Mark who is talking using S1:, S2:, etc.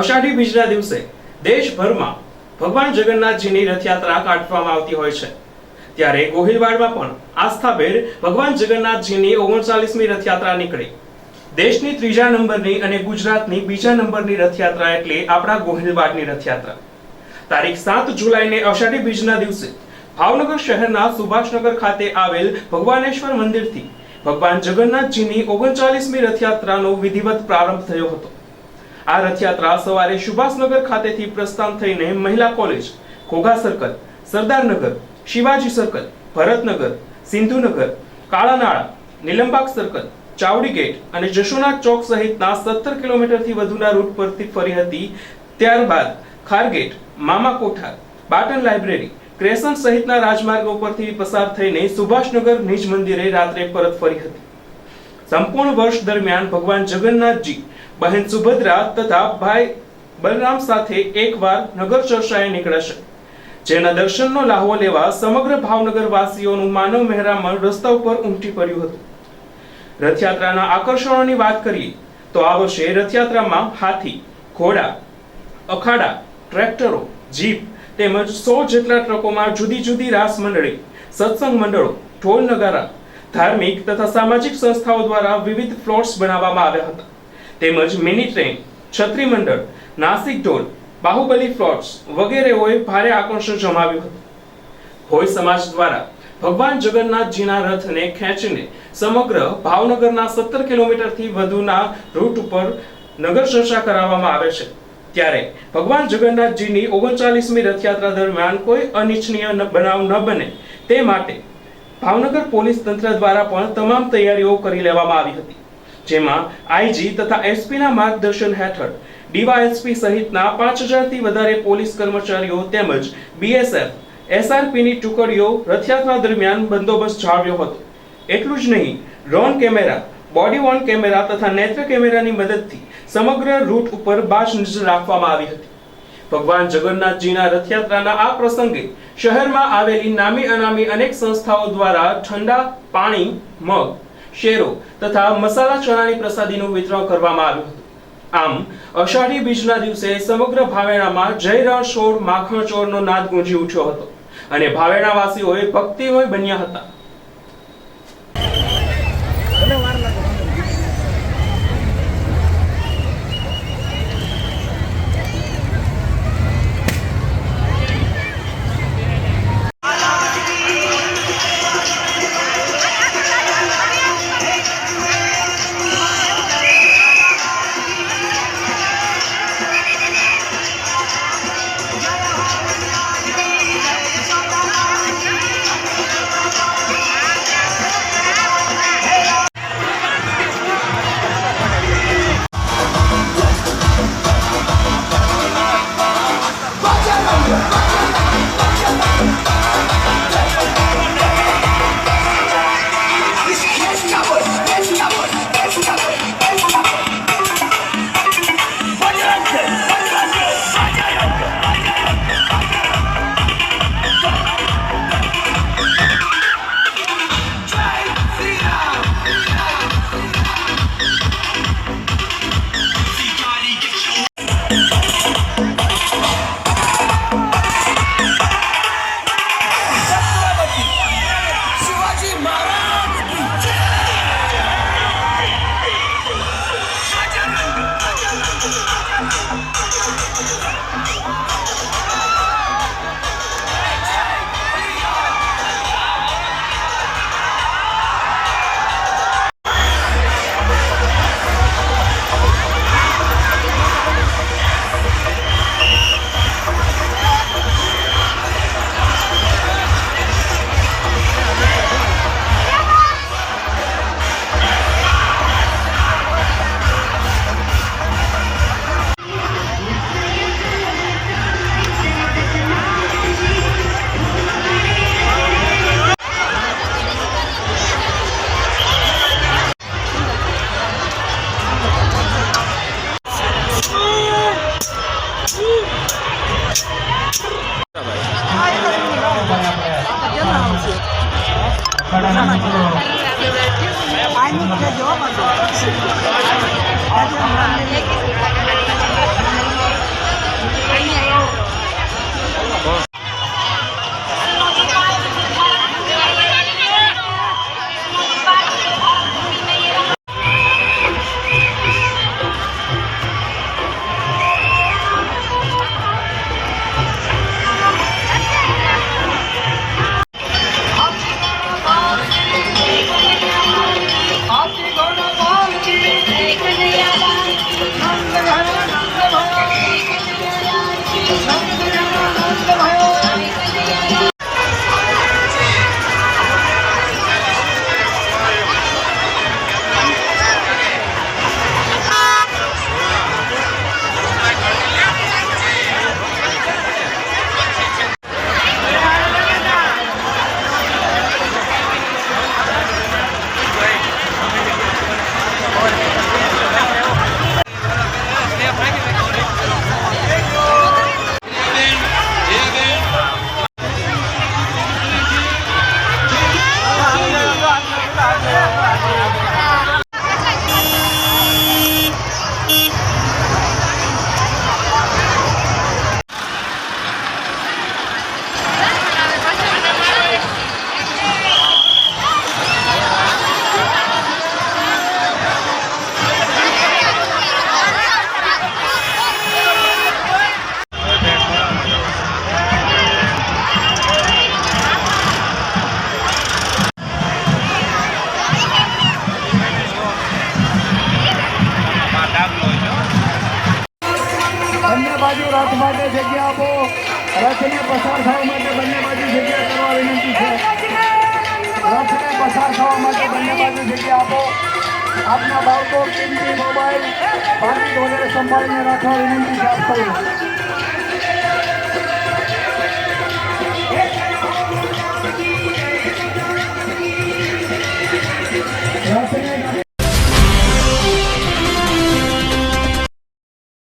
S1: અષાઢી બીજના દિવસે દેશભરમાં ભગવાન જગન્નાથજીની રથયાત્રા કાઢવામાં આવતી હોય છે. ત્યારે ગોહિલવાડમાં પણ આસ્થાભેર ભગવાન જગન્નાથજીની ઓગણચાલીસમી રથયાત્રા નીકળી. દેશની ત્રીજા નંબરની અને ગુજરાતની બીજા નંબરની રથયાત્રા એટલે આપણા ગોહિલવાડની રથયાત્રા. તારીખ સાત જુલાઈને અષાઢી બીજના દિવસે ભાવનગર શહેરના સુભાષનગર ખાતે આવેલ ભગવાનેશ્વર મંદિરથી ભગવાન જગન્નાથજીની ઓગણચાલીસમી રથયાત્રાનો વિધિવત પ્રારંભ થયો હતો. આ રથયાત્રા સવારે સુભાષનગર ખાતેથી પ્રસ્થાન થઈને મહિલા college, Ghogha circle Sardarnagar, Shivaji circle Bharatnagar, Sindhunagar, Kalanala Nilambag circle Chavdi gate અને જશોનાથ ચોક સહિતના સત્તર કિલોમીટરથી વધુના રૂટ પરથી ફરી હતી. ત્યારબાદ ખારગેટ મામા કોઠાર, બાટન લાઇબ્રેરી ક્રેસન સહિતના રાજમાર્ગો પરથી પસાર થઈને સુભાષનગર નિજ મંદિરે રાત્રે પરત ફરી હતી. સંપૂર્ણ વર્ષ દરમિયાન ભગવાન જગન્નાથજી, બહેન સુભદ્રા તથા ભાઈ બલરામ સાથે એકવાર નગર ચર્ચાએ નીકળશે. જેના દર્શનનો લાહવો લેવા સમગ્ર ભાવનગર વાસીઓનું માનવ મહેરામણ રસ્તા ઉપર ઉમટી પડ્યું હતું. રથયાત્રાના આકર્ષણોની વાત કરીએ, તો આ વર્ષે રથયાત્રામાં હાથી, ઘોડા, અખાડા, ટ્રેક્ટરો, જીપ તેમજ સો જેટલા ટ્રકોમાં જુદી જુદી રાસ મંડળી સત્સંગ મંડળો, ઢોલ નગારા ધાર્મિક તથા સામાજિક સંસ્થાઓ દ્વારા વિવિધ ફ્લોટ્સ બનાવવામાં આવ્યા હતા. તેમજ મિની ટ્રેન, છત્રી મંડળ, નાસિક ઢોલ, બાહુબલી ફ્લોટ્સ વગેરેઓએ ભારે આકર્ષણ જમાવ્યું હતું. હોય સમાજ દ્વારા ભગવાન જગન્નાથજીના રથને ખેંચીને સમગ્ર ભાવનગરના સત્તર કિલોમીટરથી વધુના રૂટ ઉપર નગર ચર્ચા કરાવવામાં આવે છે. ત્યારે ભગવાન જગન્નાથજીની ઓગણચાલીસમી રથયાત્રા દરમિયાન કોઈ અનિચ્છનીય બનાવ ન બને તે માટે ભાવનગર પોલીસ તંત્ર દ્વારા પણ તમામ તૈયારીઓ કરી લેવામાં આવી હતી. જેમાં આઈજી તથા એસપીના માર્ગદર્શન હેઠળ ડીવાયએસપી સહિતના પાંચ હજારથી વધારે પોલીસ કર્મચારીઓ તેમજ બીએસએફ, એસઆરપીની ટુકડીઓ રથયાત્રા દરમિયાન બંદોબસ્ત જાળવ્યો હતો. એટલું જ નહીં, drone camera, body worn camera તથા નેત્ર કેમેરાની મદદથી સમગ્ર રૂટ ઉપર બાજ નજર રાખવામાં આવી હતી. ભગવાન જગન્નાથજીના રથયાત્રાના આ પ્રસંગે શહેરમાં આવેલી નામી અનામી અનેક સંસ્થાઓ દ્વારા ઠંડા પાણી, મગ, શેરો તથા મસાલા ચણાની પ્રસાદીનું વિતરણ કરવામાં આવ્યું હતું. આમ, અષાઢી બીજના દિવસે સમગ્ર ભાવેણામાં જય રણ છોડ, માખણ ચોરનો નાદ ગુંજી ઉઠ્યો હતો અને ભાવેણાવાસીઓએ ભક્તિમય બન્યા હતા.
S2: રથને પસાર થવા માટે બંને બાજુ જગ્યા કરવા વિનંતી છે. રથને પસાર થવા માટે બંને બાજુ જગ્યા આપો. આપના બાળકો કિંમતી મોબાઈલ? પાકીટ વગેરે સંભાળીને રાખવા વિનંતી છે આપ